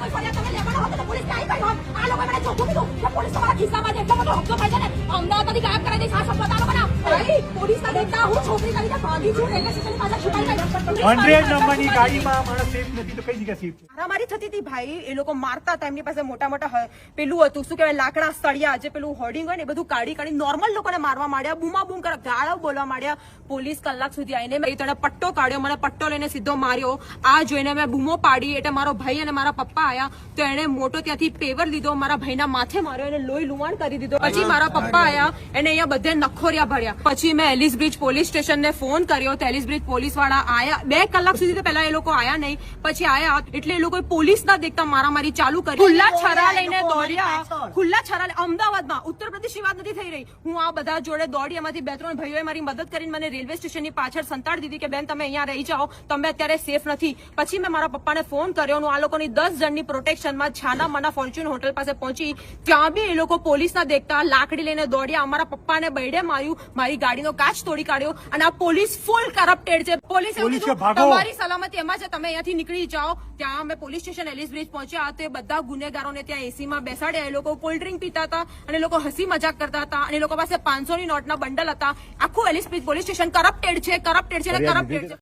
કોઈ ફરિયાદ તમે લેવાનો હતો તો પોલીસને આવી ગઈ હોત. આ પોલીસ તમારા ખિસ્સામાં. એટલો બધો હપ્તો થાય છે ને. થી ગાયબ કરાવી દઈશ. આ શપથ આ લોકોના. ભાઈ, પોલીસના દેખતા હું છોકરી કરીને ભાગી છું. રેલવે સ્ટેશનની પાછળ છુપાઈ ગઈ. હંડ્રેડ નંબરની ગાડીમાં માણસ સેફ નથી તો કઈ જગ્યા સેફ મારામારી થતી હતી ભાઈ એ લોકો મારતા હતા એમની પાસે મોટા મોટા પેલું હતું શું કહેવાય લાકડા સળિયા જે પેલું હોર્ડિંગ હોય ને બધું કાઢી કાઢી નોર્મલ લોકોને મારવા માંડ્યા બૂમા બૂમ કરવા ગાળો બોલવા માંડ્યા પોલીસ કલાક સુધી આવીને મેં તને પટ્ટો કાઢ્યો મને પટ્ટો લઈને સીધો માર્યો આ જોઈને મેં બૂમો પાડી એટલે મારો ભાઈ અને મારા પપ્પા આયા તો એણે મોટો ત્યાંથી પેવર લીધો મારા ભાઈના માથે માર્યો એને લોહી લુવાણ કરી દીધો પછી મારા પપ્પા આયા એને અહીંયા બધે નખોરિયા ભર્યા પછી મેં એલિસ બ્રિજ પોલીસ સ્ટેશનને ફોન કર્યો. તો બ્રિજ પોલીસવાળા આયા. બે કલાક સુધી તો પહેલા એ લોકો આયા નહીં. પછી આયા એટલે એ લોકોએ પોલીસ ના દેખતા મારામારી ચાલુ કરી. ખુલ્લા છરા લઈને દોડ્યા. ખુલ્લા છરા અમદાવાદમાં. ઉત્તર પ્રદેશની વાત નથી થઈ રહી. હું આ બધા જોડે દોડી એમાંથી બે ત્રણ ભાઈઓએ મારી મદદ કરીને મને રેલવે સ્ટેશનની પાછળ સંતાડી દીધી કે બેન તમે અહીંયા રહી જાઓ. તમે અત્યારે સેફ નથી. પછી મેં મારા પપ્પાને ફોન કર્યો હું આ લોકોની દસ જણની પ્રોટેક્શનમાં છાના મના ફોર્ચ્યુન હોટલ પાસે પહોંચી. ત્યાં બી એ લોકો પોલીસના દેખતા લાકડી લઈને દોડ્યા. અમારા પપ્પાને બૈડે માર્યું. મારી ગાડીનો કાચ તોડી કાઢ્યો અને આ પોલીસ ફૂલ કરપ્ટેડ છે. પોલીસ. તમારી સલામતી એમાં છે તમે અહીંયાથી નીકળી જાઓ. ત્યાં અમે પોલીસ સ્ટેશન એલિસ બ્રિજ પહોંચ્યા. તે બધા ગુનેગારોને ત્યાં એસીમાં બેસાડ્યા. એ લોકો કોલ્ડ ડ્રિંક પીતા હતા અને લોકો હસી મજાક કરતા હતા અને લોકો પાસે પાંચસો ની નોટના બંડલ હતા. આખું Ellis Bridge police station corrupted છે કરપ્ટેડ છે અને કરપ્ટેડ છે.